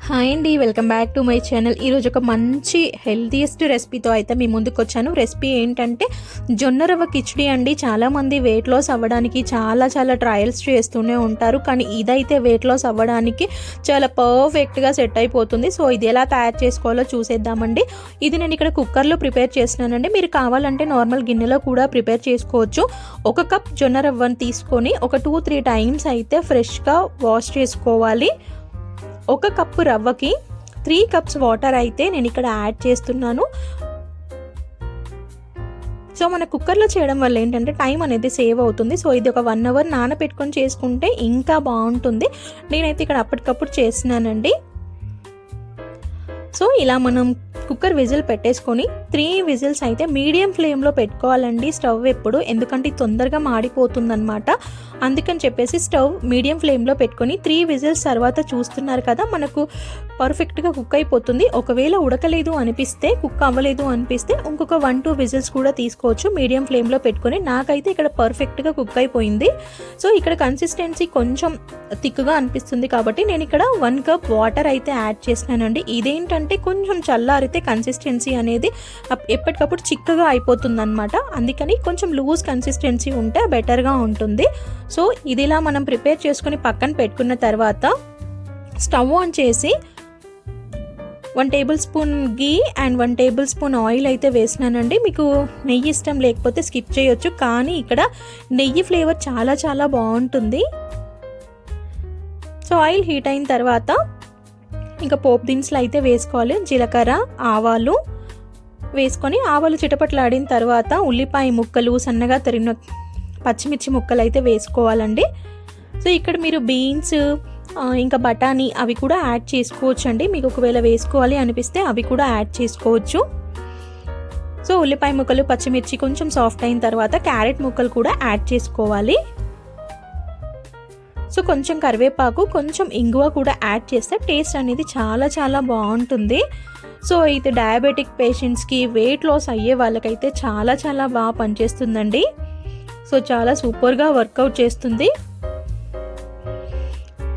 Hi అండి welcome back to my channel. ఈరోజు ఒక మంచి హెల్తీయెస్ట్ రెసిపీతో అయితే మీ ముందుకు వచ్చాను రెసిపీ ఏంటంటే జొన్న రవ్వ కిచడీ అండి. చాలామంది వెయిట్ లాస్ అవ్వడానికి చాలా చాలా ట్రయల్స్ చేస్తూనే ఉంటారు. కానీ ఇదైతే వెయిట్ లాస్ అవ్వడానికి చాలా పర్ఫెక్ట్గా సెట్ అయిపోతుంది. సో ఇది ఎలా తయారు చేసుకోవాలో చూసేద్దామండి. ఇది నేను ఇక్కడ కుక్కర్లో ప్రిపేర్ చేస్తున్నానండి. మీరు కావాలంటే నార్మల్ గిన్నెలో కూడా ప్రిపేర్ చేసుకోవచ్చు. ఒక కప్ జొన్న రవ్వను తీసుకొని ఒక టూ త్రీ టైమ్స్ అయితే ఫ్రెష్గా వాష్ చేసుకోవాలి. ఒక కప్పు రవ్వకి త్రీ కప్స్ వాటర్ అయితే నేను ఇక్కడ యాడ్ చేస్తున్నాను. సో మన కుక్కర్లో చేయడం వల్ల ఏంటంటే టైం అనేది సేవ్ అవుతుంది. సో ఇది ఒక వన్ అవర్ నానబెట్టుకొని చేసుకుంటే ఇంకా బాగుంటుంది. నేనైతే ఇక్కడ అప్పటికప్పుడు చేస్తున్నానండి. సో ఇలా మనం కుక్కర్ విజిల్ పెట్టేసుకొని త్రీ విజిల్స్ అయితే మీడియం ఫ్లేమ్లో పెట్టుకోవాలండి. స్టవ్ ఎప్పుడు ఎందుకంటే తొందరగా మాడిపోతుందన్నమాట. అందుకని చెప్పేసి స్టవ్ మీడియం ఫ్లేమ్లో పెట్టుకొని త్రీ విజిల్స్ తర్వాత చూస్తున్నారు కదా మనకు పర్ఫెక్ట్గా కుక్ అయిపోతుంది. ఒకవేళ ఉడకలేదు అనిపిస్తే కుక్ అవ్వలేదు అనిపిస్తే ఇంకొక వన్ టూ విజిల్స్ కూడా తీసుకోవచ్చు. మీడియం ఫ్లేమ్లో పెట్టుకొని నాకైతే ఇక్కడ పర్ఫెక్ట్గా కుక్ అయిపోయింది. సో ఇక్కడ కన్సిస్టెన్సీ కొంచెం థిక్గా అనిపిస్తుంది కాబట్టి నేను ఇక్కడ వన్ కప్ వాటర్ అయితే యాడ్ చేసినానండి ఇదేంటంటే కొంచెం చల్లారితే కన్సిస్టెన్సీ అనేది ఎప్పటికప్పుడు చిక్కగా అయిపోతుంది అనమాట అందుకని కొంచెం లూజ్ కన్సిస్టెన్సీ ఉంటే బెటర్గా ఉంటుంది. సో ఇదిలా మనం ప్రిపేర్ చేసుకుని పక్కన పెట్టుకున్న తర్వాత స్టవ్ ఆన్ చేసి one tablespoon ghee and one tablespoon oil అయితే వేసినానండి. మీకు నెయ్యి ఇష్టం లేకపోతే స్కిప్ చేయొచ్చు. కానీ ఇక్కడ నెయ్యి ఫ్లేవర్ చాలా చాలా బాగుంటుంది. సో ఆయిల్ హీట్ అయిన తర్వాత ఇంకా పోపు దినుసులు అయితే వేసుకోవాలి జీలకర్ర ఆవాలు వేసుకొని ఆవాలు చిటపట్లాడిన తర్వాత ఉల్లిపాయ ముక్కలు సన్నగా తరిగిన పచ్చిమిర్చి ముక్కలు అయితే వేసుకోవాలండి. సో ఇక్కడ మీరు బీన్స్ ఇంకా బఠానీ అవి కూడా యాడ్ చేసుకోవచ్చు అండి మీకు ఒకవేళ వేసుకోవాలి అనిపిస్తే అవి కూడా యాడ్ చేసుకోవచ్చు. సో ఉల్లిపాయ ముక్కలు పచ్చిమిర్చి కొంచెం సాఫ్ట్ అయిన తర్వాత క్యారెట్ ముక్కలు కూడా యాడ్ చేసుకోవాలి. సో కొంచెం కరివేపాకు కొంచెం ఇంగువ కూడా యాడ్ చేస్తే టేస్ట్ అనేది చాలా చాలా బాగుంటుంది. సో ఇది డయాబెటిక్ పేషెంట్స్కి వెయిట్ లాస్ అయ్యే వాళ్ళకైతే చాలా చాలా బాగా పనిచేస్తుందండి. సో చాలా సూపర్గా వర్కౌట్ చేస్తుంది.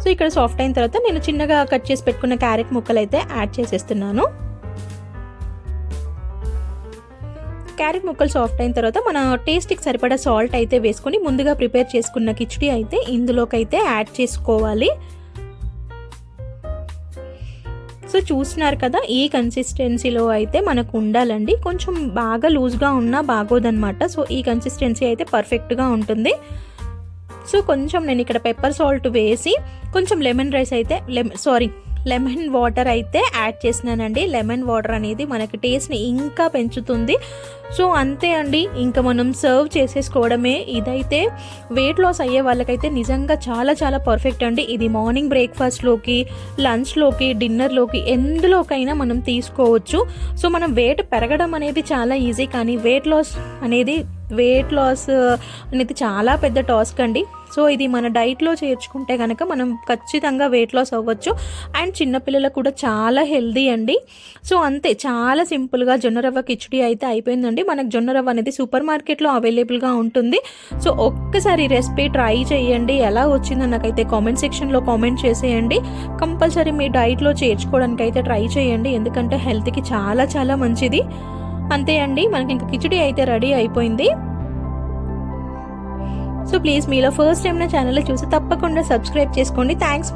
సో ఇక్కడ సాఫ్ట్ అయిన తర్వాత నేను చిన్నగా కట్ చేసి పెట్టుకున్న క్యారెట్ ముక్కలు అయితే యాడ్ చేసేస్తున్నాను. క్యారెట్ ముక్కలు సాఫ్ట్ అయిన తర్వాత మన టేస్ట్కి సరిపడా సాల్ట్ అయితే వేసుకొని ముందుగా ప్రిపేర్ చేసుకున్న కిచడీ అయితే ఇందులోకైతే యాడ్ చేసుకోవాలి. సో చూసినారు కదా ఈ కన్సిస్టెన్సీలో అయితే మనకు ఉండాలండి. కొంచెం బాగా లూజ్గా ఉన్నా బాగోదన్నమాట. సో ఈ కన్సిస్టెన్సీ అయితే పర్ఫెక్ట్గా ఉంటుంది. సో కొంచెం నేను ఇక్కడ పెప్పర్ సాల్ట్ వేసి కొంచెం లెమన్ రైస్ అయితే లెమన్ సారీ లెమన్ వాటర్ అయితే యాడ్ చేసినానండి. లెమన్ వాటర్ అనేది మనకి టేస్ట్ని ఇంకా పెంచుతుంది. సో అంతే అండి. ఇంకా మనం సర్వ్ చేసేసుకోవడమే. ఇదైతే వెయిట్ లాస్ అయ్యే వాళ్ళకైతే నిజంగా చాలా చాలా పర్ఫెక్ట్ అండి. ఇది మార్నింగ్ బ్రేక్ఫాస్ట్లోకి లంచ్లోకి డిన్నర్లోకి ఎందులోకైనా మనం తీసుకోవచ్చు. సో మనం వెయిట్ పెరగడం అనేది చాలా ఈజీ కానీ వెయిట్ లాస్ అనేది వెయిట్ లాస్ అనేది చాలా పెద్ద టాస్క్ అండి. సో ఇది మన డైట్లో చేర్చుకుంటే కనుక మనం ఖచ్చితంగా వెయిట్ లాస్ అవ్వచ్చు. అండ్ చిన్నపిల్లలకు కూడా చాలా హెల్దీ అండి. సో అంతే చాలా సింపుల్గా జొన్న రవ్వ కిచడీ అయితే అయిపోయిందండి. మనకు జొన్నరవ్వ అనేది సూపర్ మార్కెట్లో అవైలబుల్గా ఉంటుంది. సో ఒక్కసారి రెసిపీ ట్రై చేయండి. ఎలా వచ్చిందో నాకైతే కామెంట్ సెక్షన్లో కామెంట్ చేసేయండి. కంపల్సరీ మీ డైట్లో చేర్చుకోవడానికి అయితే ట్రై చేయండి. ఎందుకంటే హెల్త్కి చాలా చాలా మంచిది. అంతే అండి మనకి ఇంకా కిచడీ అయితే రెడీ అయిపోయింది. సో ప్లీజ్ మీలో ఫస్ట్ టైం నా ఛానల్ చూసి తప్పకుండా సబ్స్క్రైబ్ చేసుకోండి. Thanks for